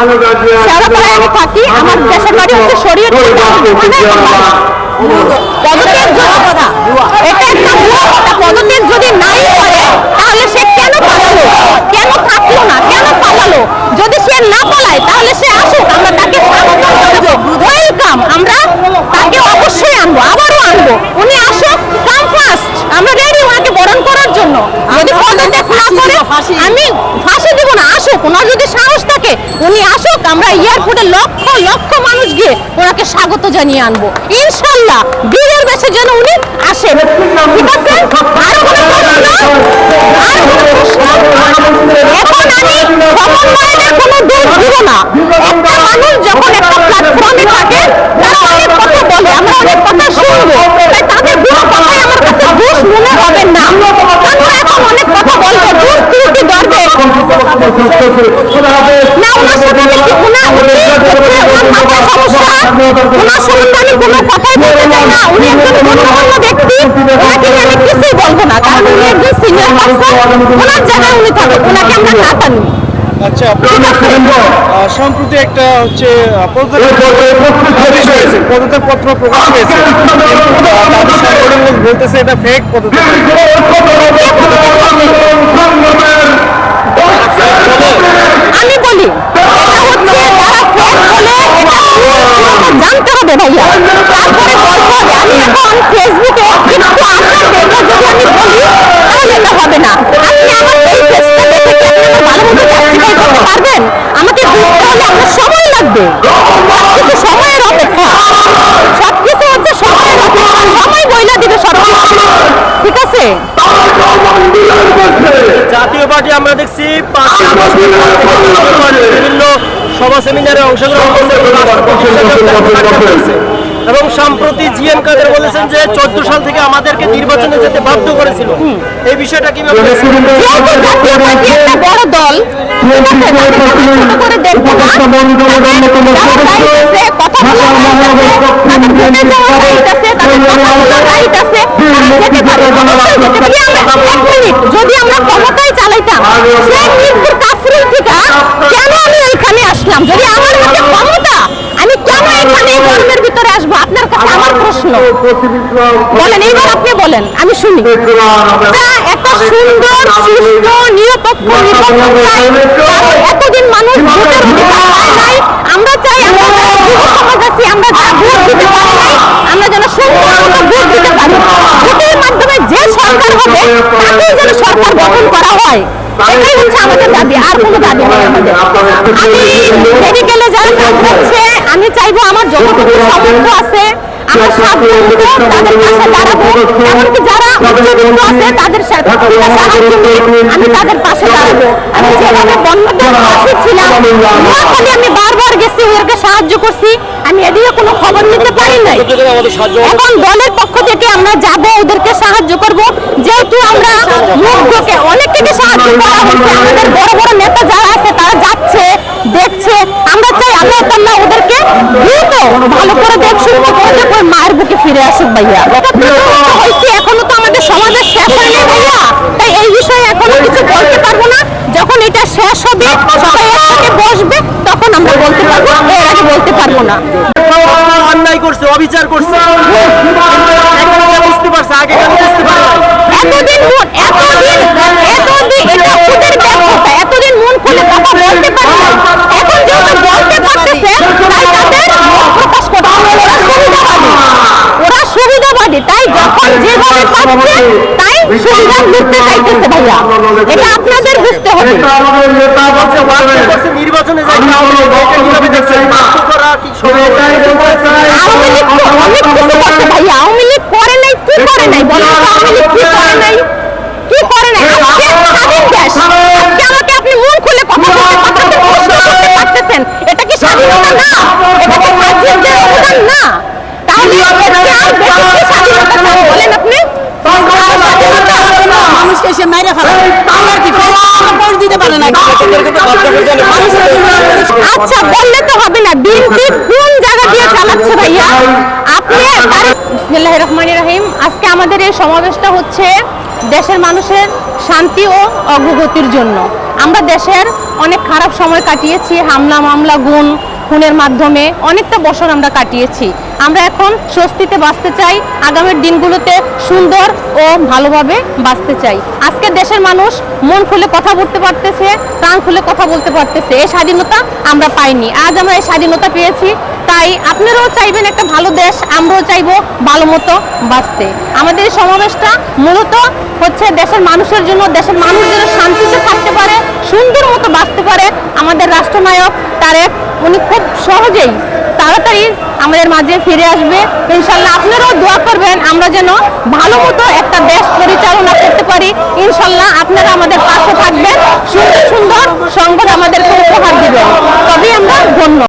আমি থাকি আমার দেশের বাড়ি হচ্ছে শরীয়তপুর পদত্যাগ কথা এটা একটা ভুয়া কথা পদত্যাগ যদি নাই করে তাহলে সে কেন পালালো কেন থাকল না কেন পালালো যদি সে না পালায় তাহলে সে আসুক আমরা তাকে স্বাগত জানাব ওয়েলকাম আমরা তাকে অবশ্যই আনব আবারও আনব উনি আসুক কাম ফার্স্ট আমরা রেডি ওনাকে বরণ করার জন্য যদি পদত্যাগ না করে আমি ফাঁসি দিব না আসুক ওনার যদি সাহস থাকে উনি আসুক, আমরা এয়ারপোর্টে লক্ষ লক্ষ মানুষ গিয়ে ওনাকে স্বাগত জানিয়ে আনব। ইনশাল্লাহ বীরের বেশে যেন উনি আসেন। ঠিক আছে? বলে, আমরা অনেক কথা না। অনেক কথা বলবে আচ্ছা সম্প্রতি একটা হচ্ছে পদত্যাগ পত্র প্রকাশ হয়েছে বলতেছে এটা ফেক পদত্যাগ আমি বলি এটা হচ্ছে তারা ফেক বলে এটা পুরোটা জানতে হবে ভাইয়া তারপরে আমি এখন ফেসবুকে একটু আপনার দেখে যদি আমি বলি তাহলে এটা হবে না আপনি আমার এই দেখে কি আপনি আমার ভালো মতো জাস্টিফাই করতে পারবেন আমাকে বুঝতে হলে আমার সময় লাগবে সবকিছু সময়ের অপেক্ষা সবকিছু হচ্ছে সময়ের অপেক্ষা সময় বইলা দিবে সব ঠিক আছে জাতীয় পার্টি আমরা দেখছি বিভিন্ন সভা সেমিনারে অংশগ্রহণ করছে এবং সম্প্রতি জিএম কাদের বলেছেন যে চোদ্দ সাল থেকে আমাদেরকে নির্বাচনে যেতে বাধ্য করেছিল। এই বিষয়টা কীভাবে বড় দল বলেন এইবার আপনি বলেন আমি শুনি। তা একটা সুন্দর সুস্থ নিরপেক্ষ এতদিন মানুষ ভোটের অধিকার পায় নাই। আমরা চাই আমরা সমাজ আছি আমরা যারা ভোট দিতে পারি নাই আমরা যেন সুন্দর মতো ভোট দিতে পারি। ভোটের মাধ্যমে যে সরকার হবে তাকেই যেন সরকার গঠন করা হয়। এটাই হচ্ছে আমাদের দাবি আর কোনো দাবি নেই আমাদের। আমি মেডিকেলে যারা কাজ করছে আমি চাইব আমার যতটুকু সামর্থ্য আছে তাদের সাথে আমি তাদের পাশে দাঁড়াবো। আমি যেভাবে বন্যদের পাশে ছিলাম আমি বারবার গেছি ওদেরকে সাহায্য করছি। আমি এদিকে কোনো খবর নিতে পারি নাই। এখন দলের পক্ষ থেকে আমরা যাব ওদেরকে সাহায্য করব। যেহেতু আমরা মুগ্ধকে অনেক থেকে সাহায্য করা হচ্ছে আমাদের বড় বড় নেতা যারা আছে তারা যাচ্ছে দেখছে। আমরা চাই আল্লাহ তাল্লাহ ওদেরকে দ্রুত ভালো করে দেখ সুস্থ করে ফিরে আসুক ভাইয়া। হয়েছে এখনও তো আমাদের সমাজের শেষ হয়নি ভাইয়া। তাই এই বিষয়ে এখনও কিছু বলতে পারব না। যখন এটা শেষ হবে সবাই একসাথে বসবে তখন আমরা বলতে পারব এর আগে বলতে পারব না। অন্যায় করছে অবিচার করছে। বুঝতে পারছে আগে কেন বুঝতে পারে নাই? এতদিন মন এতদিন এতদিন এটা ওদের ব্যর্থতা এতদিন মন খুলে কথা বলতে পারে না এখন যেহেতু বলতে পারতেছে তাই তাদের মত প্রকাশ করতে হবে। ওরা সুবিধাবাদী ওরা সুবিধাবাদী তাই যখন পাচ্ছে তাই সুবিধা লুটতে চাইতেছে ভাইয়া। এটা আপনাদের বুঝতে হবে। বলছে ওয়ার্ড করছে নির্বাচনে যাই আওয়ামী লীগ তো অনেক কিছু করছে ভাইয়া আওয়ামী লীগ করে নাই কি করে নাই বলেন তো আওয়ামী লীগ কি করে নাই কি করে নাই আজকে স্বাধীন দেশ আজকে আমাকে আপনি মন খুলে কথা বলতে পারতেছেন প্রশ্ন করতে পারতেছেন এটা কি স্বাধীনতা না এটা কি স্বাধীনতার অবদান না তাহলে এর চেয়ে আর বেশি কি স্বাধীনতা চান বলেন আপনি আর স্বাধীনতা? মানুষকে সে মেরে ফেলে আমার কি ভোট দিতে পারে না। আচ্ছা বললে তো হবে না। বিএনপি কোন জায়গা দিয়ে চালাচ্ছে ভাইয়া? আপনি বিসমিল্লাহির রহমানির রহিম আজকে আমাদের এই সমাবেশটা হচ্ছে দেশের মানুষের শান্তি ও অগ্রগতির জন্য। আমরা দেশের অনেক খারাপ সময় কাটিয়েছি হামলা মামলা গুণ খুনের মাধ্যমে অনেকটা বছর আমরা কাটিয়েছি। আমরা এখন স্বস্তিতে বাঁচতে চাই, আগামীর দিনগুলোতে সুন্দর ও ভালোভাবে বাঁচতে চাই। আজকে দেশের মানুষ মন খুলে কথা বলতে পারতেছে, প্রাণ খুলে কথা বলতে পারতেছে। এই স্বাধীনতা আমরা পাইনি। আজ আমরা এই স্বাধীনতা পেয়েছি, তাই আপনারাও চাইবেন একটা ভালো দেশ, আমরাও চাইব ভালো মতো বাঁচতে। আমাদের এই সমাবেশটা মূলত হচ্ছে দেশের মানুষের জন্য, দেশের মানুষ যেন শান্তিতে থাকতে পারে সুন্দর মতো বাঁচতে পারে আমাদের রাষ্ট্রনায়ক তারেক। উনি খুব সহজেই তাড়াতাড়ি আমাদের মাঝে ফিরে আসবে। ইনশাল্লাহ আপনারাও দোয়া করবেন, আমরা যেন ভালো মতো একটা দেশ পরিচালনা করতে পারি। ইনশাল্লাহ আপনারা আমাদের পাশে থাকবেন। সুন্দর সুন্দর সংবাদ আমাদেরকে উপহার দিবেন। তবেই আমরা ধন্য।